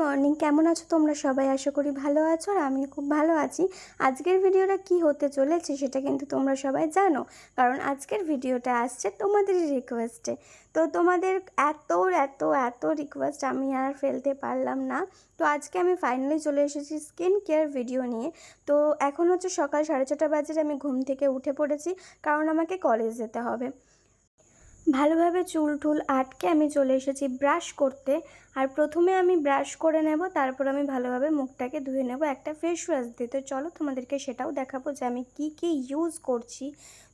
Morning. কেমন আছো তোমরা সবাই? আশা করি ভালো আছো আর আমি খুব ভালো আছি। আজকের ভিডিওটা কি হতে চলেছে সেটা কিন্তু তোমরা সবাই জানো। কারণ আজকের ভিডিওটা আসছে তোমাদেরই রিকোয়েস্টে তো তোমাদের এত এত এত রিকোয়েস্ট আমি আর ফেলতে পারলাম না। তো আজকে আমি ফাইনালি চলে এসেছি স্কিন কেয়ার ভিডিও নিয়ে। তো এখন হচ্ছে সকাল সাড়ে ছটা বাজে আমি ঘুম থেকে উঠে পড়েছি। কারণ আমাকে কলেজ যেতে হবে। ভালোভাবে চুল টুল আটকে আমি চলে এসেছি ব্রাশ করতে। আর প্রথমে আমি ব্রাশ করে নেব, তারপর আমি ভালোভাবে মুখটাকে ধুয়ে নেব। একটা ফেস ওয়াশ দিয়ে তো চলো তোমাদেরকে সেটাও দেখাবো যে আমি কি কি ইউজ করছি।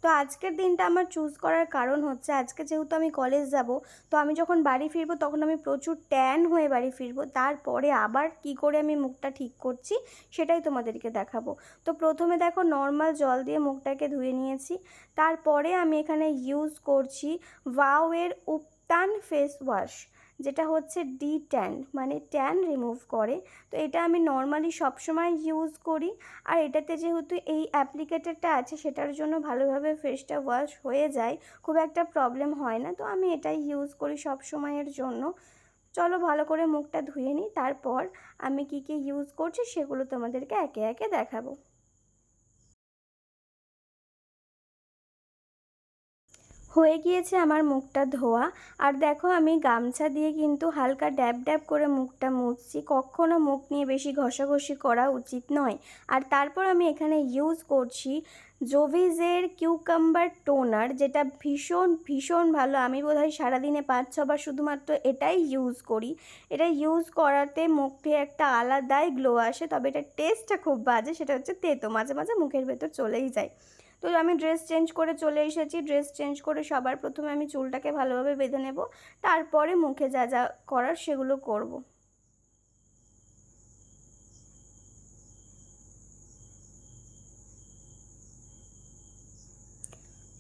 তো আজকের দিনটা আমার চুজ করার কারণ হচ্ছে আজকে যেহেতু আমি কলেজ যাব, তো আমি যখন বাড়ি ফিরবো তখন আমি প্রচুর ট্যান হয়ে বাড়ি ফিরবো। তারপরে আবার কি করে আমি মুখটা ঠিক করছি সেটাই তোমাদেরকে দেখাবো। তো প্রথমে দেখো নর্মাল জল দিয়ে মুখটাকে ধুয়ে নিয়েছি। তারপরে আমি এখানে ইউজ করছি ওয়াওয়ের উপটান ফেস ওয়াশ যেটা হচ্ছে ডি ট্যান মানে ট্যান রিমুভ করে। তো এটা আমি নর্মালি সবসময় ইউজ করি। আর এটাতে যেহেতু এই অ্যাপ্লিকেটারটা আছে, সেটার জন্য ভালোভাবে ফেসটা ওয়াশ হয়ে যায়, খুব একটা প্রবলেম হয় না। তো আমি এটাই ইউজ করি সব সময়ের জন্য। চলো ভালো করে মুখটা ধুয়ে নিই, তারপর আমি কি কি ইউজ করছি সেগুলো তোমাদেরকে একে একে দেখাবো। হয়ে গিয়েছে আমার মুখটা ধোয়া। আর দেখো আমি গামছা দিয়ে কিন্তু হালকা ড্যাব ড্যাব করে মুখটা মুছছি। কখনও মুখ নিয়ে বেশি ঘষাঘষি করা উচিত নয়। আর তারপর আমি এখানে ইউজ করছি জোভিজের কিউকাম্বার টোনার যেটা ভীষণ ভীষণ ভালো। আমি বোধহয় সারাদিনে পাঁচ ছবার শুধুমাত্র এটাই ইউজ করি। এটা ইউজ করাতে মুখে একটা আলাদাই গ্লো আসে, তবে এটার টেস্টটা খুব বাজে। সেটা হচ্ছে তেতো, মাঝে মাঝে মুখের ভেতর চলেই যায়। তো আমি ড্রেস চেঞ্জ করে চলে এসেছি ড্রেস চেঞ্জ করে সবার প্রথমে আমি চুলটাকে ভালোভাবে বেঁধে নেব তারপরে মুখে যা যা করার সেগুলো করব।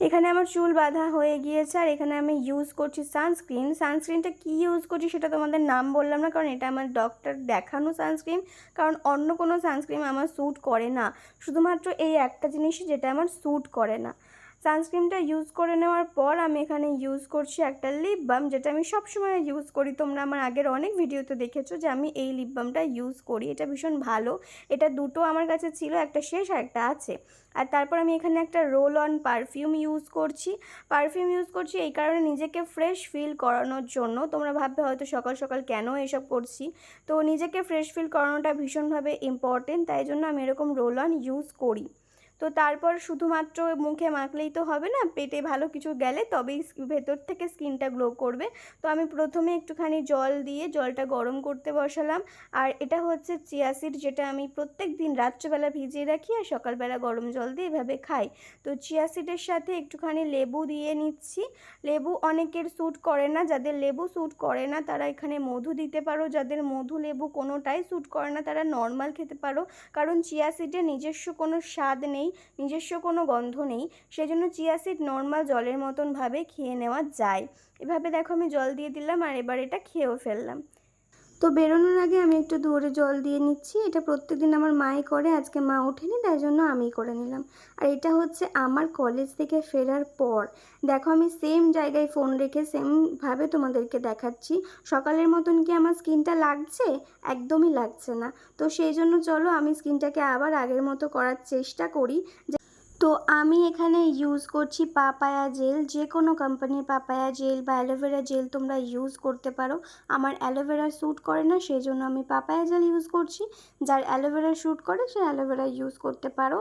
এখানে আমার চুল বাঁধা হয়ে গিয়েছে আর এখানে আমি ইউজ করছি সানস্ক্রিন সানস্ক্রিনটা কি ইউজ করছি সেটা তোমাদের নাম বললাম না, কারণ এটা আমার ডক্টর দেখানো সানস্ক্রিন কারণ অন্য কোনো সানস্ক্রিন আমার স্যুট করে না। শুধুমাত্র এই একটা জিনিসই যেটা আমার স্যুট করে না। সানস্ক্রিনটা ইউজ করে নেওয়ার পর আমি এখানে ইউজ করছি একটা লিপ বাম যেটা আমি সবসময় ইউজ করি। তোমরা আমার আগের অনেক ভিডিওতে দেখেছ যে আমি এই লিপ বামটা ইউজ করি। এটা ভীষণ ভালো। এটা দুটো আমার কাছে ছিল, একটা শেষ আর একটা আছে। আর তারপর আমি এখানে একটা রোল অন পারফিউম ইউজ করছি। পারফিউম ইউজ করছি এই কারণে নিজেকে ফ্রেশ ফিল করানোর জন্য। তোমরা ভাববে হয়তো সকাল সকাল কেন এসব করছি? তো নিজেকে ফ্রেশ ফিল করানোটা ভীষণভাবে ইম্পর্টেন্ট তাই জন্য আমি এরকম রোল অন ইউজ করি। তো তারপর শুধুমাত্র মুখে মাখলেই তো হবে না, পেটে ভালো কিছু গেলে তবেই ভেতর থেকে স্কিনটা গ্লো করবে। তো আমি প্রথমে একটুখানি জল দিয়ে জলটা গরম করতে বসালাম। আর এটা হচ্ছে চিয়া চিয়াসিড যেটা আমি প্রত্যেক দিন রাত্রেবেলা ভিজিয়ে রাখি আর সকালবেলা গরম জল দিয়ে এভাবে খাই। তো চিয়া চিয়াসিডের সাথে একটুখানি লেবু দিয়ে নিচ্ছি। লেবু অনেকের স্যুট করে না, যাদের লেবু স্যুট করে না তারা এখানে মধু দিতে পারো, যাদের মধু লেবু কোনোটাই স্যুট করে না তারা নর্মাল খেতে পারো। কারণ চিয়াসিডে নিজস্ব কোনো স্বাদ নেই। নেই, নিজস্ব কোনো গন্ধ নেই, সেজন্য চিয়া সিড নর্মাল জলের মতনভাবে খেয়ে নেওয়া যায়। এভাবে দেখো আমি জল দিয়ে দিলাম আর এবার এটা খেয়েও ফেললাম। তো বেরোনোর আগে আমি একটু দৌড়ে জল দিয়ে নিচ্ছি। এটা প্রত্যেক দিন আমার মাই করে, আজকে মা ওঠেনি, তাই জন্য আমি করে নিলাম। আর এটা হচ্ছে আমার কলেজ থেকে ফেরার পর। দেখো আমি সেম জায়গায় ফোন রেখে সেমভাবে তোমাদেরকে দেখাচ্ছি। সকালের মতন কি আমার স্কিনটা লাগছে? একদমই লাগছে না। তো সেই জন্য চলো আমি স্কিনটাকে আবার আগের মতো করার চেষ্টা করি। তো আমি এখানে ইউজ করছি পাপায়া জেল যে কোনো কোম্পানির পাপায়া জেল বা অ্যালোভেরা জেল তোমরা ইউজ করতে পারো। আমার অ্যালোভেরা শ্যুট করে না সেই জন্য আমি পাপায়া জেল ইউজ করছি। যার অ্যালোভেরা শ্যুট করে, সে অ্যালোভেরা ইউজ করতে পারো।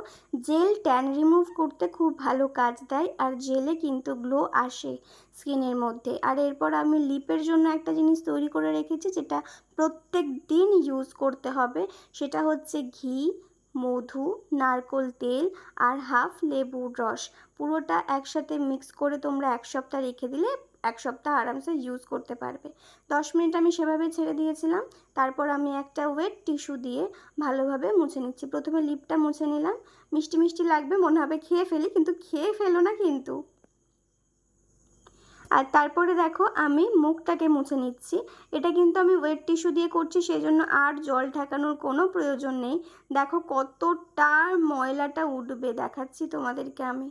জেল ট্যান রিমুভ করতে খুব ভালো কাজ দেয়, আর জেলে কিন্তু গ্লো আসে স্কিনের মধ্যে। আর এরপর আমি লিপের জন্য একটা জিনিস তৈরি করে রেখেছি, যেটা প্রত্যেক দিন ইউজ করতে হবে। সেটা হচ্ছে ঘি মধু, নারকোল তেল আর হাফ লেবুর রস। পুরোটা একসাথে মিক্স করে তোমরা এক সপ্তাহ রেখে দিলে এক সপ্তাহ আরামসে ইউজ করতে পারবে। দশ মিনিট আমি সেভাবে ছেড়ে দিয়েছিলাম। তারপর আমি একটা ওয়েট টিস্যু দিয়ে ভালোভাবে মুছে নিচ্ছি। প্রথমে লিপটা মুছে নিলাম। মিষ্টি মিষ্টি লাগবে, মনে হবে খেয়ে ফেলি, কিন্তু খেয়ে ফেলো না কিন্তু। আর তারপরে দেখো আমি মুখটাকে মুছে নিচ্ছি। এটা কিন্তু আমি ওয়েট টিস্যু দিয়ে করছি সেই জন্য আর জল ঠেকানোর কোনো প্রয়োজন নেই। দেখো কতটা ময়লাটা উঠবে, দেখাচ্ছি তোমাদেরকে আমি।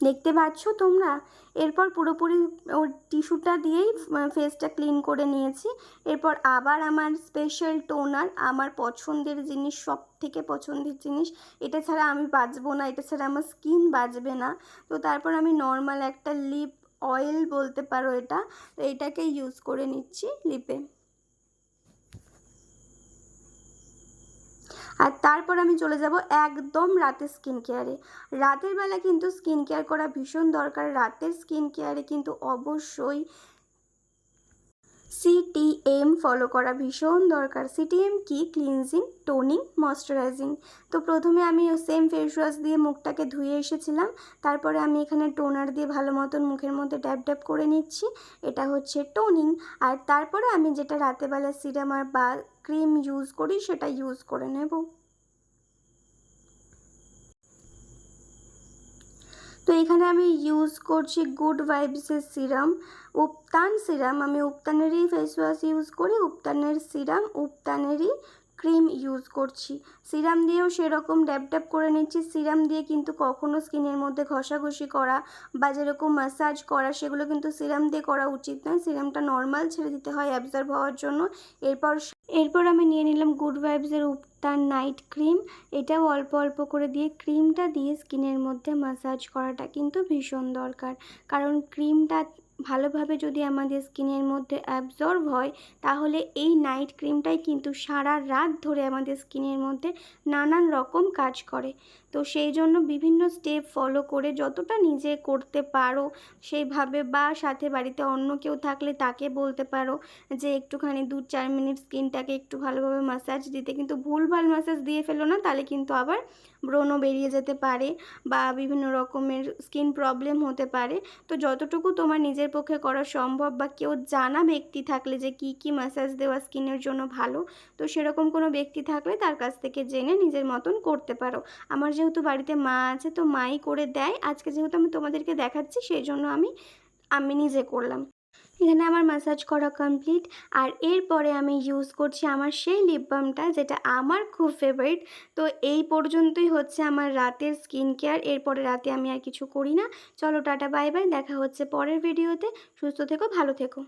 দেখতে পাচ্ছ তোমরা? এরপর পুরোপুরি ওর টিস্যুটা দিয়েই ফেসটা ক্লিন করে নিয়েছি। এরপর আবার আমার স্পেশাল টোনার আমার পছন্দের জিনিস সব থেকে পছন্দের জিনিস, এটা ছাড়া আমি বাঁচবো না, এটা ছাড়া আমার স্কিন বাঁচবে না। তো তারপর আমি নর্মাল একটা লিপ অয়েল বলতে পারো এটা, তো এটাকে ইউজ করে নিচ্ছি লিপে আর তারপর আমি চলে যাব একদম রাতের স্কিন কেয়ারে রাতের বেলা কিন্তু স্কিন কেয়ার করা ভীষণ দরকার। রাতের স্কিন কেয়ারে কিন্তু অবশ্যই সিটিএম ফলো করা ভীষণ দরকার। সিটিএম কি? ক্লিনজিং টোনিং ময়শ্চারাইজিং তো প্রথমে আমি সেম ফেস ওয়াশ দিয়ে মুখটাকে ধুয়ে এসেছিলাম। তারপরে আমি এখানে টোনার দিয়ে ভালো মতন মুখের মধ্যে ড্যাপ ড্যাপ করে নিচ্ছি। এটা হচ্ছে টোনিং আর তারপরে আমি যেটা রাতেবেলা সিরাম আর বা ক্রিম ইউজ করি, সেটা ইউজ করে নেব। তো এখানে আমি ইউজ করছি গুড ভাইবসের সিরাম উপতান সিরাম আমি উপতানেরই ফেস ওয়াশ ইউজ করি উপতানের সিরাম উপতানেরই ক্রিম ইউজ করছি। সিরাম দিয়েও সেরকম ড্যাপ ড্যাপ করে নিচ্ছি। সিরাম দিয়ে কিন্তু কখনো স্কিনের মধ্যে ঘষাঘষি করা বা যেরকম ম্যাসাজ করা, সেগুলো কিন্তু সিরাম দিয়ে করা উচিত নয়। সিরামটা নর্মাল ছেড়ে দিতে হয় অ্যাবজর্ব হওয়ার জন্য। এরপর এরপর আমি নিয়ে নিলাম গুড ভাইবসের উপতান নাইট ক্রিম এটাও অল্প অল্প করে দিয়ে ক্রিমটা দিয়ে স্কিনের মধ্যে ম্যাসাজ করাটা কিন্তু ভীষণ দরকার। কারণ ক্রিমটা ভালোভাবে যদি আমাদের স্কিনের মধ্যে অ্যাবজর্ব হয়, তাহলে এই নাইট ক্রিমটাই কিন্তু সারা রাত ধরে আমাদের স্কিনের মধ্যে নানান রকম কাজ করে। তো সেই জন্য বিভিন্ন স্টেপ ফলো করে যতটা নিজে করতে পারো, সেইভাবে বা সাথে বাড়িতে অন্য কেউ থাকলে তাকে বলতে পারো যে একটুখানি দু চার মিনিট স্কিনটাকে একটু ভালোভাবে ম্যাসাজ দিতে। কিন্তু ভুলভাল ম্যাসাজ দিয়ে ফেলো না, তাহলে কিন্তু আবার ব্রণও বেরিয়ে যেতে পারে বা বিভিন্ন রকমের স্কিন প্রবলেম হতে পারে। তো যতটুকু তোমার নিজের পক্ষে করা সম্ভব বা কেউ জানা ব্যক্তি থাকলে যে কি কি ম্যাসাজ দেওয়া স্কিনের জন্য ভালো, তো সেরকম কোনো ব্যক্তি থাকলে তার কাছ থেকে জেনে নিজের মতন করতে পারো। আমার যেহেতু বাড়িতে মা আছে, তো মাই করে দেয়। আজকে যেহেতু আমি তোমাদেরকে দেখাচ্ছি সেই জন্য আমি আমি নিজে করলাম। এখানে আমার ম্যাসাজ করা কমপ্লিট আর এরপরে আমি ইউজ করছি আমার সেই লিপ বামটা যেটা আমার খুব ফেভারিট তো এই পর্যন্তই হচ্ছে আমার রাতের স্কিন কেয়ার এরপরে রাতে আমি আর কিছু করি না। চলো টাটা বাই বাই দেখা হচ্ছে পরের ভিডিওতে সুস্থ থেকো, ভালো থেকো।